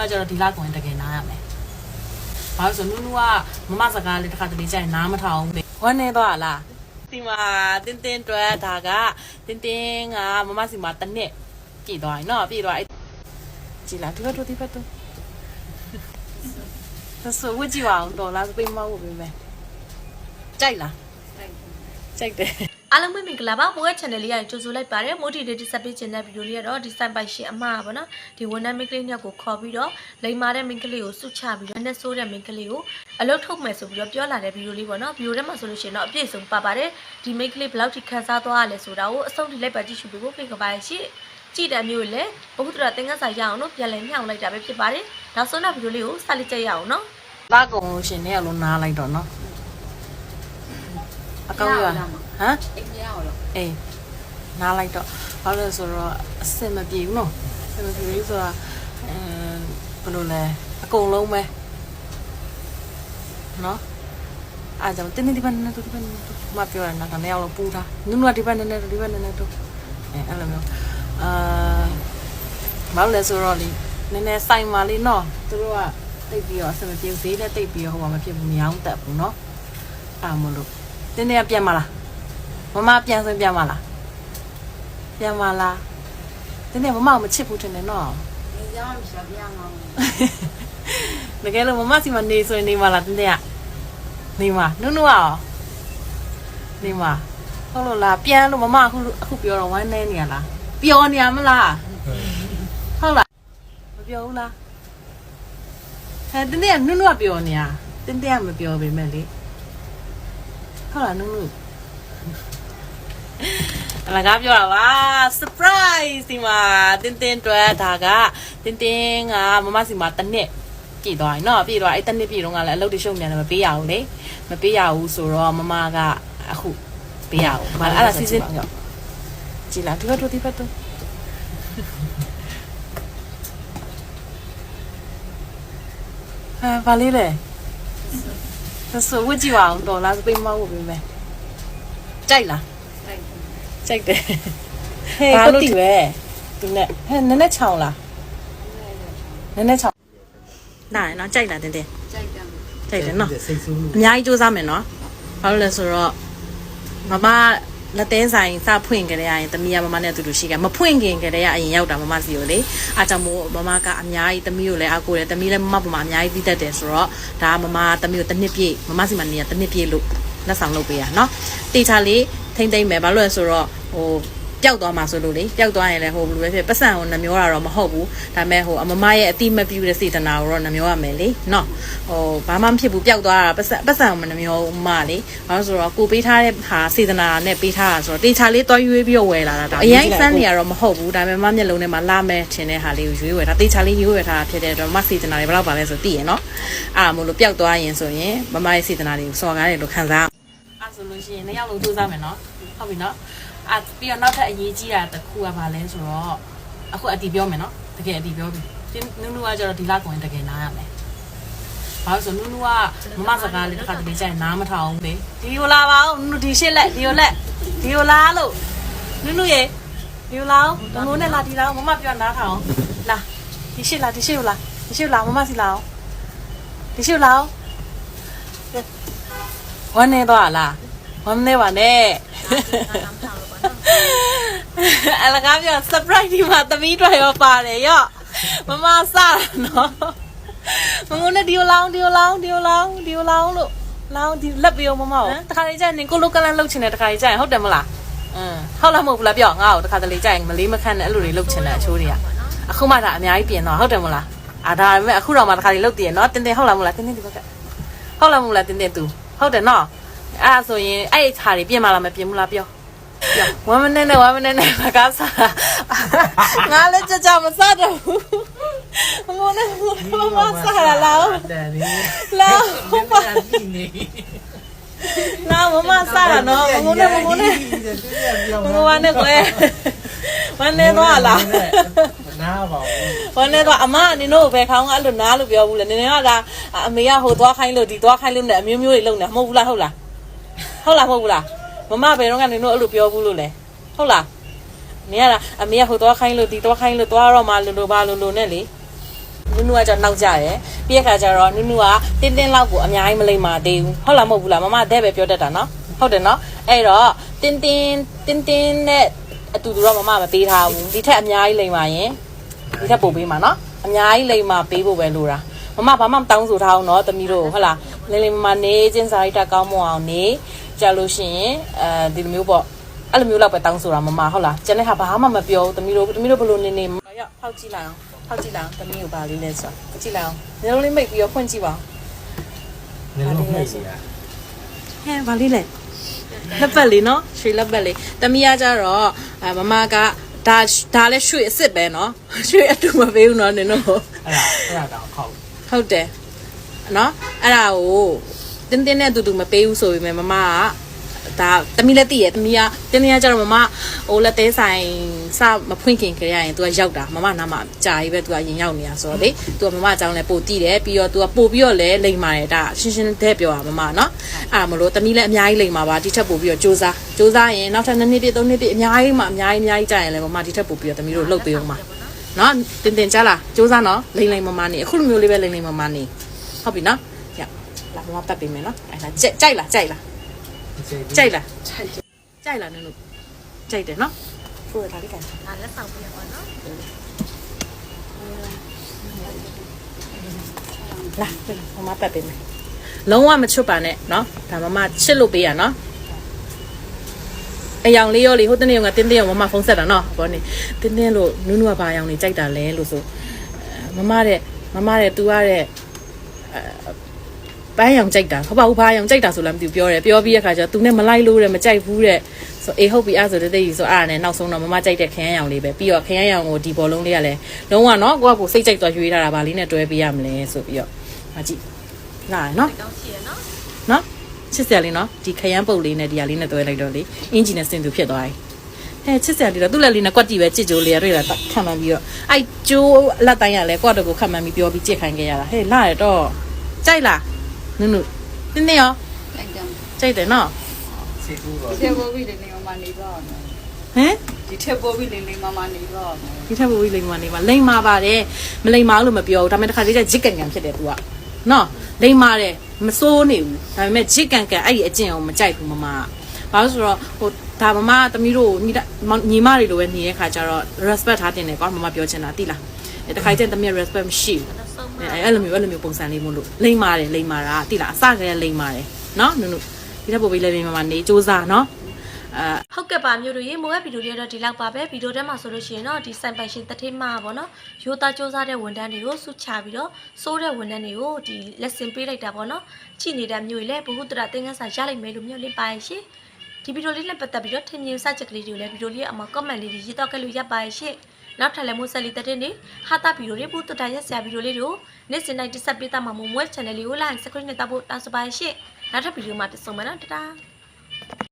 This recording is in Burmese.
ကကျတော့ဒီလောက်ကိုရင်တကယ်နားရမယ်ဘာလို့ဆိုနူးနူးကမမစကားလေးတစ်ခါတလေကျရင်နားမထောင်ဘူးဝမ်းနေတော့လားဒီမှာတင်းတင်းတွဲဒါကတင်းတင်းကမမစီမှာတစ်နှစ်ပြည့်သွားပြီနော်ပြည့်သွားအဲ့ကြည်လားဒီဘက်တို့ဒီဘက်တို့ဒါဆိုဝကြည့်ပါအောင်တော်လားပိမမဟုတ်ပြီမယ်ကြိုက်လားကြိုက်တယ် အားလုံးပဲမင်္ဂလာပါမိုးရဲ့ channel လေးရကြိုဆိုလိုက်ပါတယ်မိုးတီလေးတိဆက်ပေးခြင်းတဲ့ဗီဒီယိုလေးကတော့ဒီဆိုင်ပိုက်ရှင်အမပါပေါ့နော်ဒီဝန်ထမ်းမိန်းကလေးညောက်ကိုခေါ်ပြီးတော့လိန်မာတဲ့မိန်းကလေးကိုစုချပြီးတော့နဲ့ဆိုးတဲ့မိန်းကလေးကိုအလုတ်ထုတ်မယ်ဆိုပြီးတော့ပြောလာတဲ့ဗီဒီယိုလေးပေါ့နော်ဗီဒီယိုထဲမှာဆိုလို့ရှိရင်တော့အပြည့်စုံပါပါတယ်ဒီမိန်းကလေးဘယ်လောက်ထိခန်းစားသွားရလဲဆိုတာကိုအဆုံးထိလိုက်ပါကြည့်ရှုပေးဖို့ဖိတ်ခေါ်ပါရရှိကြည့်တဲ့မျိုးလည်းဘုဟုတရတင်ကန်းစာရအောင်လို့ပြန်လည်မြှောက်လိုက်တာပဲဖြစ်ပါတယ်နောက်ဆုံးတဲ့ဗီဒီယိုလေးကိုစလိုက်ကြရအောင်နော်သားကုံလို့ရှင်နေရလို့နားလိုက်တော့နော်အကောင်းရ ဟမ်အိမ်မရအောင်လို့အေးနားလိုက်တော့ဘာလို့လဲဆိုတော့အစင်မပြေဘူးနော်အစင်မပြေဘူးဆိုတာအဲဘယ်လိုလဲအကုန်လုံးပဲနော်အားကြောင့်တင်းတင်းဒီဘက်နဲ့တူဒီဘက်နဲ့တူမပြောရတာကနေအောင်လို့ပူတာနုနုကဒီဘက်နဲ့နဲ့ဒီဘက်နဲ့နဲ့တူအဲအဲ့လိုမျိုးအာဘာလို့လဲဆိုတော့လေနည်းနည်းဆိုင်မာလေးနော်သူတို့ကတိတ်ပြီးတော့အစင်မပြေဘူးဈေးလည်းတိတ်ပြီးတော့ဟိုမှာမဖြစ်ဘူးမရောင်းတတ်ဘူးနော်အားမလို့တင်းတင်းကပြန်မလား မမပြန်ဆိုပြန်မလားပြန်မလားတင်းတင်းမမကိုမချစ်ဘူးထင်တယ်နော်နေကြောင်းရှာပြအောင်တကယ်လို့မမစီမနေဆိုရင်နေမလားတင်းတင်းကနေမနုနုရောနေမဟုတ်လို့လားပြန်လို့မမအခုအခုပြောတော့ဝမ်းနေနေရလားပျော်နေရမလားဟုတ်လားမပျော်ဘူးလားဟဲ့တင်းတင်းကနုနုကပျော်နေရတင်းတင်းကမပျော်ပေမဲ့လေဟုတ်လားနုနု အလကားပြောတာပါ surprise ဒီမှာတင်းတင်းတွဲဒါကတင်းတင်းကမမစီမှာတစ်နှစ်ပြည့်သွားပြီเนาะပြည့်သွားအဲ့တစ်နှစ်ပြည့်တော့ကလည်းအလုပ်တွေရှုပ်နေတယ်မပေးရဘူးလေမပေးရဘူးဆိုတော့မမကအခုပေးရအောင်ဘာလဲအဲ့ဒါစီစဉ်ကြည်လားဒီဘက်တို့ဒီဘက်တို့အာဘာလေးလဲဒါဆိုဝကြည့်ပါအောင်တော်လားပိမမဟုတ်ပြီမယ်ကြိုက်လား ကြိုက်တယ်ဟဲ့ကိုတီပဲဒီနဲ့ဟဲ့နည်းနည်းချောင်းလားနည်းနည်းချောင်းနားရနော်ကြိုက်လားတင်းတင်းကြိုက်တယ်ကြိုက်တယ်နော်စိတ်ဆိုးလို့အများကြီးစူးစမ်းမယ်နော်ဘာလို့လဲဆိုတော့မမလက်သေးဆိုင်စဖွင့်ကြတဲ့ရင်တမီးကမမနဲ့အတူတူရှိကမဖွင့်ခင်ကြတဲ့အရင်ရောက်တာမမစီကိုလေအားကြောင့်မို့မမကအများကြီးတမီးကိုလည်းအားကိုးတယ်တမီးလည်းမမပမာအများကြီးသိတတ်တယ်ဆိုတော့ဒါကမမတမီးကိုတစ်နှစ်ပြည့်မမစီမနေရတစ်နှစ်ပြည့်လို့လက်ဆောင်လုပ်ပေးရနော်တေချာလေး ထိမ့်သိမ့်မယ်ဘာလို့လဲဆိုတော့ဟိုပျောက်သွားမှာဆိုလို့လေပျောက်သွားရင်လည်းဟိုဘယ်လိုပဲဖြစ်ပတ်စံကိုနှမျောတာတော့မဟုတ်ဘူးဒါပေမဲ့ဟိုအမမရဲ့အတိမပြူတဲ့စေတနာကိုတော့နှမျောရမယ်လေနော်ဟိုဘာမှမဖြစ်ဘူးပျောက်သွားတာပတ်စံပတ်စံကိုမနှမျောဘူးမလေဘာလို့ဆိုတော့ကိုပေးထားတဲ့ဟာစေတနာနဲ့ပေးထားတာဆိုတော့တေချာလေးတွားရွေးပြီးတော့ဝယ်လာတာဒါအရင်စမ်းနေရတော့မဟုတ်ဘူးဒါပေမဲ့မမျက်လုံးထဲမှာလာမဲ့ထင်တဲ့ဟာလေးကိုရွေးဝယ်ထားတေချာလေးရွေးဝယ်ထားတာဖြစ်တဲ့အတွက်မစေတနာတွေဘယ်လောက်ပါလဲဆိုသိရနော်အားမို့လို့ပျောက်သွားရင်ဆိုရင်မမရဲ့စေတနာတွေကိုစော်ကားတယ်လို့ခံစားအဲ့ ဆိုလို့ရှိရင်နှစ်ယောက်လုံးစူးစမ်းမယ်နော်ဟုတ်ပြီနော်အာပြီးတော့နောက်ထပ်အရေးကြီးတာတစ်ခုကဘာလဲဆိုတော့အခုအတီပြောမယ်နော်တကယ်အတီပြောပြီတင်းနုနုကကျတော့ဒီလောက်ကိုရင်တကယ်နားရမယ်ဘာလို့ဆိုနုနုကမမစကားလေးတစ်ခါတလေကျရင်နားမထောင်ဘူးလေဒီကိုလာပါဦးနုနုဒီရှစ်လက်ဒီကိုလက်ဒီကိုလာလို့နုနုရေဒီကိုလာအောင်တငိုးနဲ့လာဒီလာအောင်မမပြောနားထောင်လာဒီရှစ်လာဒီရှစ်ကိုလာဒီရှစ်ကိုလာမမစီလာအောင်ဒီရှစ်ကိုလာအောင်ဝမ်းနေတော့လား ဝမ်းနေပါနဲ့ အလကားပြော surprise ဒီမှာသမီးတွေရောပါတယ်ရော့မမစတာနော်မငုံနဲ့ဒီကိုလောင်းဒီကိုလောင်းဒီကိုလောင်းဒီကိုလောင်းလို့လောင်းဒီလက်ပြီးတော့မမကိုတခါလေကျရင်နင်ကိုလိုကလန်လှုပ်ချင်တယ်တခါလေကျရင်ဟုတ်တယ်မလားอืมဟုတ်လားမဟုတ်ဘူးလားပြောငါ့ကိုတခါတလေကျရင်မလေးမခန့်နဲ့အဲ့လိုတွေလှုပ်ချင်တယ်အချိုးတွေကအခုမှဒါအများကြီးပြင်တော့ဟုတ်တယ်မလားအာဒါပေမဲ့အခုတော့မှတခါလေလှုပ်တည်ရနော်တင်းတင်းဟုတ်လားမဟုတ်လားတင်းတင်းဒီဘက်ကဟုတ်လားမဟုတ်လားတင်းတင်း तू ဟုတ်တယ်နော် အဲ့ဒါဆိုရင်အဲ့ဒီခြာတွေပြင်မလားမပြင်ဘူးလားပြောဝမ်းမနဲ့နဲ့ဝမ်းမနဲ့နဲ့ငါကစားငါလည်းကြကြမစားတော့ဘူးမမနဲ့မမစားလာလားတယ်လေလာမမဒီနေနာမမစားလာနော်မမနဲ့မမနဲ့မမဝမ်းနဲ့ကွယ်ဝမ်းနဲ့တော့လားနားပါဘူးဝမ်းနဲ့တော့အမနင်တို့ဘယ်ခေါင်းကအဲ့လိုနားလို့ပြောဘူးလေနင်ကဒါအမေကဟိုသွားခိုင်းလို့ဒီသွားခိုင်းလို့နဲ့အမျိုးမျိုးတွေလုံနေမဟုတ်ဘူးလားဟုတ်လား ဟုတ်လားမဟုတ်ဘူးလားမမဘယ်တော့ကနင်တို့အဲ့လိုပြောဘူးလို့လဲဟုတ်လားမင်းကလားအမေကဟိုသွားခိုင်းလို့ဒီသွားခိုင်းလို့သွားတော့မှလို့လို့ပါလို့လို့နဲ့လေနုနုကကျတော့နောက်ကြတယ်ပြီးရခါကျတော့နုနုကတင်းတင်းလောက်ကိုအများကြီးမလိမ့်ပါသေးဘူးဟုတ်လားမဟုတ်ဘူးလားမမတဲ့ပဲပြောတတ်တာနော်ဟုတ်တယ်နော်အဲ့တော့တင်းတင်းတင်းတင်းနဲ့အတူတူတော့မမမပေးထားဘူးဒီထက်အများကြီးလိမ့်ပါရင်ဒီထက်ပို့ပေးမှာနော်အများကြီးလိမ့်ပါပေးဖို့ပဲလိုတာမမဘာမှမတောင်းဆိုထားအောင်နော်တမီးတို့ဟုတ်လားလိမ့်လိမ့်မမနေချင်းစာရိတ္တကောင်းမွန်အောင်နေ ကြလို့ရှိရင်အဲဒီလိုမျိုးပေါ့အဲ့လိုမျိုးလောက်ပဲတောင်းဆိုတာမမဟုတ်လားကျန်တဲ့ဟာဘာမှမပြောဘူးတမီးတို့တမီးတို့ဘလို့နေနေရောက်ဖောက်ကြည့်လိုက်အောင်ဖောက်ကြည့်လိုက်အောင်တမီးကိုဘာလေးလဲဆိုတာကြည့်လိုက်အောင်ညလုံးလေးမိတ်ပြီးတော့ဖွင့်ကြည့်ပါဦးနည်းလုံးမိတ်စီတာဟဲဘာလေးလဲလက်ပတ်လေးနော်ရွှေလက်ပတ်လေးတမီးကကြတော့အဲမမကဒါဒါလဲရွှေအစ်စ်ပဲနော်ရွှေအတူမပေးဘူးနော်နင်တို့အဲ့ဒါအဲ့ဒါတော့ခေါက်ဟုတ်တယ်နော်အဲ့ဒါကို တင်းတင်းနဲ့အတူတူမပေးဘူးဆိုပေမဲ့မမကဒါတမီးလည်းသိရတမီးကတင်းတင်းကကျတော့မမဟိုလက်သေးဆိုင်စမဖွင့်ခင်ခရရရင် तू ကရောက်တာမမနားမှာကြာကြီးပဲ तू ကရင်ရောက်နေတာဆိုတော့လေ तू ကမမအကြောင်းလည်းပို့တည်တယ်ပြီးတော့ तू ကပို့ပြီးတော့လည်းလိမ်မာတယ်ဒါရှင်းရှင်းတဲ့ပြောတာမမနော်အဲ့ဒါမလို့တမီးလည်းအများကြီးလိမ်မာပါဒီထက်ပို့ပြီးတော့စူးစမ်းစူးစမ်းရင်နောက်ထပ်နှစ်နှစ်ပြည့်သုံးနှစ်ပြည့်အများကြီးမှအများကြီးအများကြီးကြာရင်လည်းမမဒီထက်ပို့ပြီးတော့တမီးတို့လှုပ်ပေးအောင်ပါ နော်တင်တင်ကြလားစူးစမ်းနော်လိမ့်လိမ့်မမနေအခုလိုမျိုးလေးပဲလိမ့်လိမ့်မမနေဟုတ်ပြီနော်ရ လာမမပတ်ပေးမယ်နော်အဲ့ဒါကြိုက်ကြိုက်လားကြိုက်လားကြိုက်လားကြိုက်လားနင်တို့ကြိုက်တယ်နော်ကိုယ်ဒါလေးကန်ဒါလက်ဆောင်ပြရပါတော့လာမမပတ်ပေးမယ်လုံးဝမချွတ်ပါနဲ့နော်ဒါမမချစ်လို့ပေးရနော်အယောင်လေးရောလေဟိုတနေ့ကတင်းတင်းရောမမဖုန်းဆက်တာနော်ဘောနေတင်းတင်းလို့နူးနူးကဘာအယောင်နေကြိုက်တာလဲလို့ဆိုအဲမမတဲ့မမတဲ့ तू ရတဲ့ ပန်းရောင်ကြိုက်တာဟုတ်ပါဘူးဘာရောင်ကြိုက်တာဆိုလည်းမသိဘူးပြောတယ်ပြောပြီးရခါကျတော့ तू နဲ့မလိုက်လို့တဲ့မကြိုက်ဘူးတဲ့ဆိုအေးဟုတ်ပြီအဲ့ဆိုတဲ့တိတ်ဆိုအဲ့ဒါနဲ့နောက်ဆုံးတော့မမကြိုက်တဲ့ခရမ်းရောင်လေးပဲပြီးတော့ခရမ်းရောင်ကိုဒီဘောလုံးလေးကလည်းလုံးဝနော်ကိုကကိုစိတ်ကြိုက်သွားရွေးထားတာဗာလေးနဲ့တွဲပေးရမလဲဆိုပြီးတော့မကြည့်လာရနော်တောင်းရှိရနော်နော်ချစ်စရာလေးနော်ဒီခရမ်းပုတ်လေးနဲ့ဒီဟာလေးနဲ့တွဲလိုက်တော့လေအင်ဂျင်နဲ့စင်သူဖြစ်သွားပြီဟဲ့ချစ်စရာလေးတော့သူ့လက်လေးနဲ့ကွက်တီပဲကြစ်ကြိုးလေးရတွေ့လာခံမှန်ပြီးတော့အဲ့ကျိုးလက်တိုင်းရလဲကွက်တော့ကိုခံမှန်ပြီးပြောပြီးကြစ်ခိုင်းခဲ့ရတာဟဲ့လာရတော့ကြိုက်လား နုနုတင်းတင်းရောအဲ့ကြောင့်ကြိုက်တယ်နော်စီကူတော့ဒီထက်ပိုပြီးလိမ့်လိမ့်မမနေတော့မယ်ဟမ်ဒီထက်ပိုပြီးလိမ့်လိမ့်မမနေတော့မယ်ဒီထက်ပိုပြီးလိမ်မာနေမှာလိမ်မာပါတယ်မလိမ်မာလို့မပြောဘူးဒါပေမဲ့တစ်ခါလေးကျဂျစ်ကန်ကန်ဖြစ်တယ် तू ကနော်လိမ်မာတယ်မစိုးနေဘူးဒါပေမဲ့ဂျစ်ကန်ကန်အဲ့ဒီအကျင့်ကိုမကြိုက်ဘူးမမကဘာလို့ဆိုတော့ဟိုဒါမမသမီးတို့ညီညီမတွေလိုပဲနေတဲ့ခါကျတော့ respect ထားတင်တယ်ကွာမမပြောချင်တာတိလားအဲတစ်ခါကျရင်သမီး respect မရှိဘူးနောက်ဆုံးမှ အဲအဲ့လိုမျိုးအဲ့လိုမျိုးပုံစံလေးမို့လို့လိမ့်မာတယ်လိမ့်မာတာတိလားအစကတည်းကလိမ့်မာတယ်နော်နုနုဒီထက်ပိုပြီးလိမ့်မာနေစူးစားနော်အာဟုတ်ကဲ့ပါမျိုးတို့ရေမိုးရဲ့ဗီဒီယိုလေးတော့ဒီလောက်ပါပဲဗီဒီယိုထဲမှာဆိုလို့ရှိရင်တော့ဒီစိုင်ပိုင်ရှင်တထေးမပါနော်ရိုးသားစူးစမ်းတဲ့ဝန်ထမ်းတွေကိုစုချပြီးတော့စိုးတဲ့ဝန်ထမ်းတွေကိုဒီလက်ဆင်ပေးလိုက်တာပေါ့နော်ကြည်နေတဲ့မျိုးကြီးလည်းဘ ഹു တရသင်္ကန်းစာရလိုက်မယ်လို့မျိုးလေးပါရရှင်ဒီဗီဒီယိုလေးနဲ့ပတ်သက်ပြီးတော့ထင်မြင်စချက်ကလေးတွေကိုလည်းဗီဒီယိုလေးအမှာ comment လေးတွေရေးတော့ခဲ့လို့ရပါရရှင် နောက်ထပ်လည်းမိုးဆက်လေးတတဲ့နေဟာတာဗီဒီယိုတွေဘူးတတရက်ဆရာဗီဒီယိုလေးတွေကိုနေ့စဉ်တိုင်းတက်ဆက်ပေးသားမှာမိုးမွဲ channel လေးကို like subscribe နဲ့တောက်ဖို့တောင်းဆိုပါရရှင်နောက်ထပ်ဗီဒီယိုမှာပြန်ဆုံမယ်နော်တတား